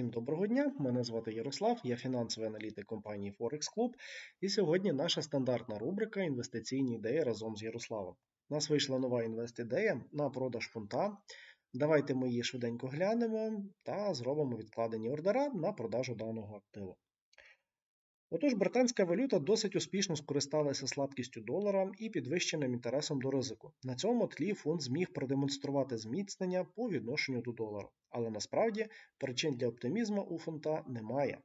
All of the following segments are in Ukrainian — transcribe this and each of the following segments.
Всім доброго дня, мене звати Ярослав, я фінансовий аналітик компанії Forex Club, і сьогодні наша стандартна рубрика Інвестиційні ідеї разом з Ярославом. У нас вийшла нова інвест-ідея на продаж фунта. Давайте ми її швиденько глянемо та зробимо відкладені ордера на продажу даного активу. Отож, британська валюта досить успішно скористалася слабкістю долара і підвищеним інтересом до ризику. На цьому тлі фунт зміг продемонструвати зміцнення по відношенню до долару, але насправді причин для оптимізму у фунта немає.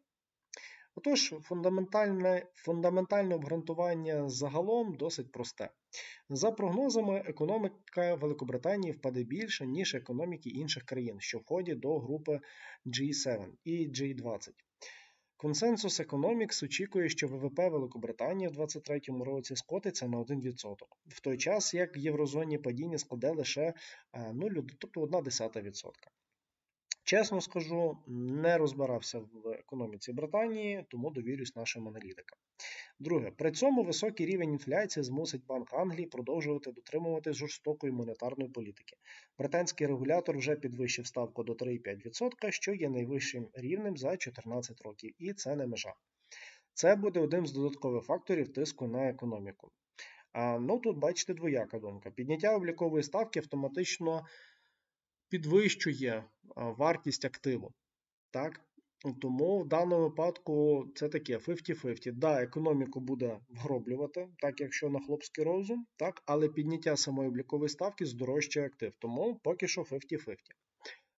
Отож, фундаментальне, фундаментальне обґрунтування загалом досить просте. За прогнозами, економіка Великобританії впаде більше, ніж економіки інших країн, що входять до групи G7 і G20. Консенсус Economics очікує, що ВВП Великобританії в 2023 році скотиться на 1%, в той час як в єврозоні падіння складе лише 0, тобто 1,1%. Чесно скажу, не розбирався в економіці Британії, тому довірюсь нашим аналітикам. Друге, при цьому високий рівень інфляції змусить Банк Англії продовжувати дотримувати жорстокої монетарної політики. Британський регулятор вже підвищив ставку до 3,5%, що є найвищим рівнем за 14 років, і це не межа. Це буде один з додаткових факторів тиску на економіку. А, Ну тут бачите двояка думка. Підняття облікової ставки автоматично підвищує вартість активу. Так? Тому в даному випадку це таке 50-50. Да, економіку буде вгроблювати, так якщо на хлопський розум, так, але підняття самої облікової ставки здорожчає актив. Тому поки що 50-50.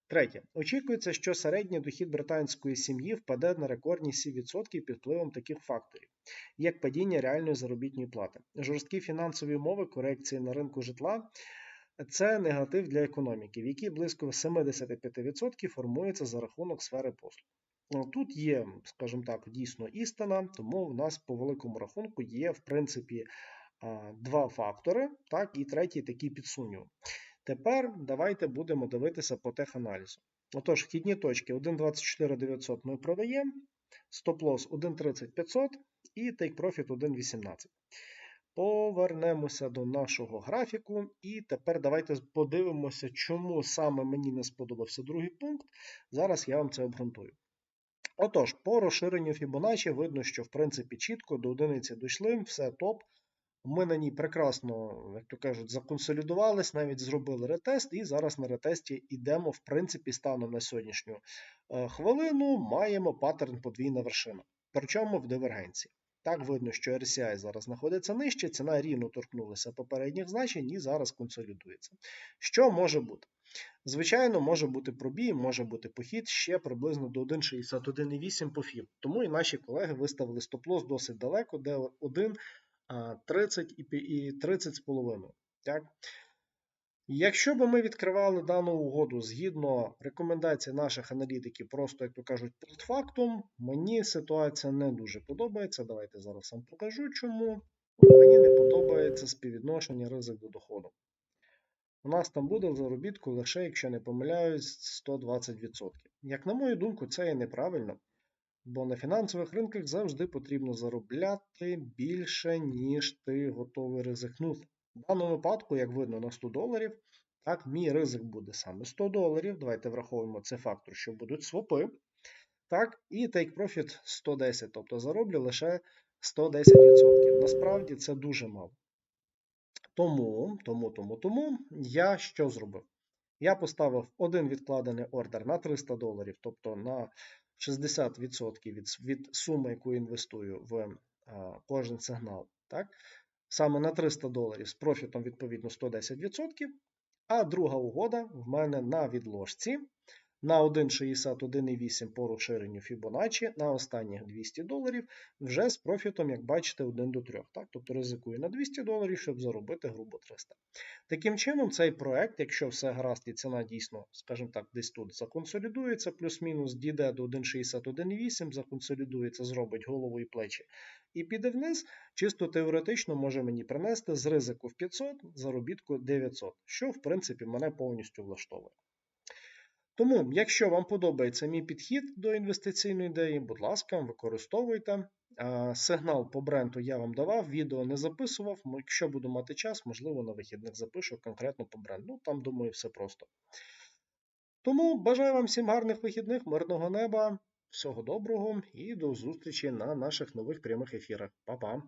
Третє. Очікується, що середній дохід британської сім'ї впаде на рекордні 7% під впливом таких факторів, як падіння реальної заробітної плати, жорсткі фінансові умови, корекції на ринку житла. Це негатив для економіки, в якій близько 75% формується за рахунок сфери послуг. Тут є, скажімо так, дійсно істина, тому в нас по великому рахунку є, в принципі, два фактори, так, і третій такий підсумнів. Тепер давайте будемо дивитися по теханалізу. Отож, вхідні точки 1,24900 ми продаємо, стоп-лосс 1,30500 і profit 1,18. Повернемося до нашого графіку, і тепер давайте подивимося, чому саме мені не сподобався другий пункт. Зараз я вам це обґрунтую. Отож, по розширенню Fibonacci видно, що в принципі чітко до одиниці дійшли, все топ. Ми на ній прекрасно, як то кажуть, законсолідувались, навіть зробили ретест, і зараз на ретесті йдемо, в принципі, станом на сьогоднішню е, хвилину, маємо паттерн подвійна вершина. Причому в дивергенції. Так видно, що RCI зараз знаходиться нижче, ціна рівно торкнулася попередніх значень і зараз консолідується. Що може бути? Звичайно, може бути пробій, може бути похід ще приблизно до 1,61,8 по ФІБ. Тому і наші колеги виставили стоп-лосс досить далеко, де 1,30 і 30,5. Якщо б ми відкривали дану угоду згідно рекомендацій наших аналітиків, просто, як то кажуть, постфактум, мені ситуація не дуже подобається. Давайте зараз вам покажу чому. Мені не подобається співвідношення ризик до доходу. У нас там буде заробітку лише, якщо не помиляюсь, 120%. Як на мою думку, це є неправильно, бо на фінансових ринках завжди потрібно заробляти більше, ніж ти готовий ризикнути. В даному випадку, як видно, на 100 доларів, так, мій ризик буде саме 100 доларів. Давайте враховуємо цей фактор, що будуть свопи. Так, і take profit 110, тобто зароблю лише 110%. Насправді це дуже мало. Тому, тому, тому, тому я що зробив? Я поставив один відкладений ордер на 300 доларів, тобто на 60% від від суми, яку інвестую в кожен сигнал. Так? Саме на 300 доларів з профітом, відповідно, 110%. А друга угода в мене на відложці на 1,61,8 по розширенню Fibonacci на останніх 200 доларів вже з профітом, як бачите, 1 до 3. Так? Тобто ризикую на 200 доларів, щоб заробити грубо 300. Таким чином, цей проект, якщо все гаразд і ціна дійсно, скажімо так, десь тут законсолідується, плюс-мінус, дійде до 1,61,8, законсолідується, зробить голову і плечі і піде вниз, чисто теоретично може мені принести з ризику в 500 заробітку 900, що в принципі мене повністю влаштовує. Тому, якщо вам подобається мій підхід до інвестиційної ідеї, будь ласка, використовуйте. Сигнал по бренду я вам давав, відео не записував. Якщо буду мати час, можливо, на вихідних запишу конкретно по бренду. Ну, там, думаю, все просто. Тому бажаю вам всім гарних вихідних, мирного неба, всього доброго і до зустрічі на наших нових прямих ефірах. Па-па!